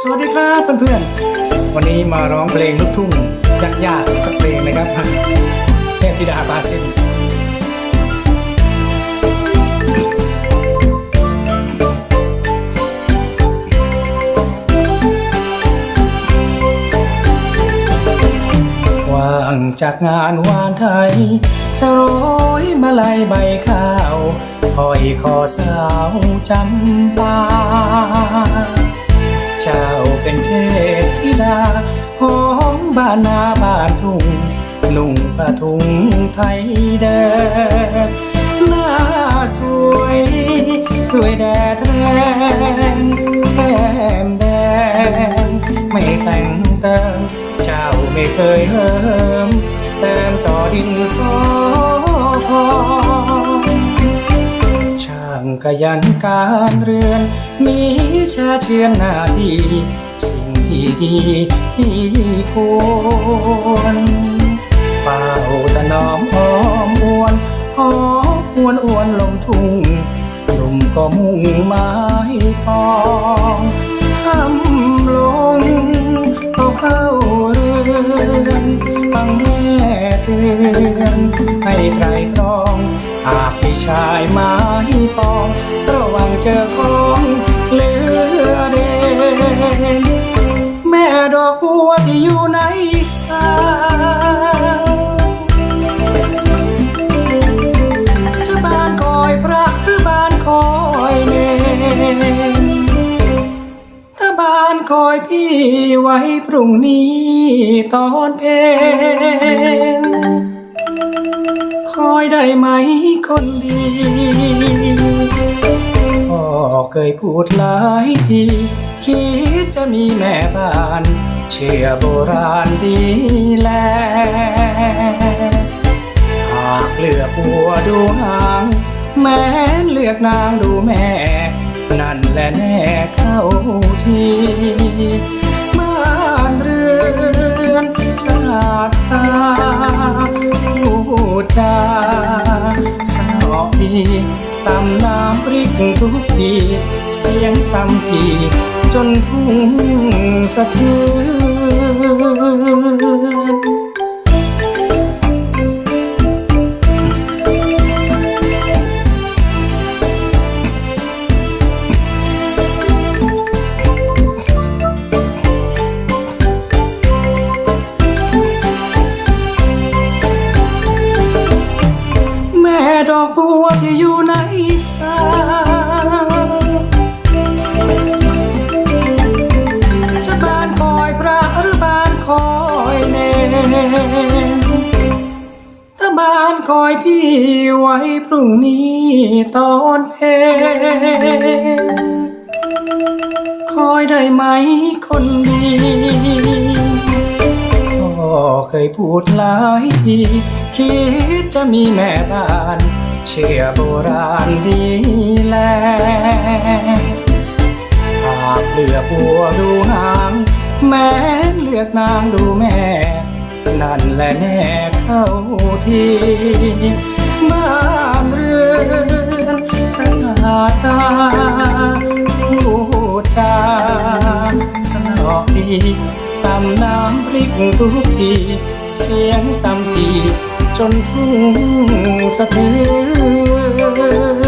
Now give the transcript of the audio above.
สวัสดีครับเพื่อนๆ วันนี้มาร้องเพลงลูกทุ่งยากๆสักเพลงนะครับเทพธิดาบาซินว่างจากงานวานไทย จะโรยมาลายใบข้าวห้อยคอสาวจำปา นนาบ้านทุ่งนุ่งผ้าถุงไทยเดิมหน้าสวย ด้วยแดดแรงแก้มแดง ไม่แต่งเติมเจ้าไม่เคยเหิมเติมต่อดินสอพองช่างขยันการเรือน มีชาเชือนหน้าที่ ที่ดีที่ควรเฝ้าตะนอมหอมอวนหอมอวนอวนลงทุ่งหนุ่มก็มุ่งไม้พองทำลงเอาเข้าเรือนฟังแม่เตือนให้ไตรตรอง หากมีชายไม้ปอง ระวังเจอของ ดอกบัวที่อยู่ในสายจะบานคอยพระหรือบานคอยเนนถ้าบานคอยพี่ไว้พรุ่งนี้ตอนเพลงคอยได้ไหมคนดีพ่อเคยพูดหลายที คิดจะมีแม่บ้าน เชื่อโบราณดีแล หากเลือกหัวดูหาง แม้เลือกนางดูแม่ นั่นแหละแน่เข้าทีม่านเรือนสะอาดตาพูดจาสนอดีตำน้ำพริกทุกที เสียงตำที จนทุ่งสะเทือนแม่ดอกบัวที่อยู่ในสา นถ้าบานคอยพี่ไว้พรุ่งนี้ตอนเพลคอยได้ไหมคนดีพ่อเคยพูดหลายทีคิดจะมีแม่บ้าน เชื่อโบราณดีแลหากเลือกหัวดูหางแม้เลือกนางดูแม่ นั่นแหละแน่เข้าทีบ้านเรือนสะอาดตาพูดจาสนอดีตำน้ำพริกทุกที เสียงตำที จนทุ่งสะเทือน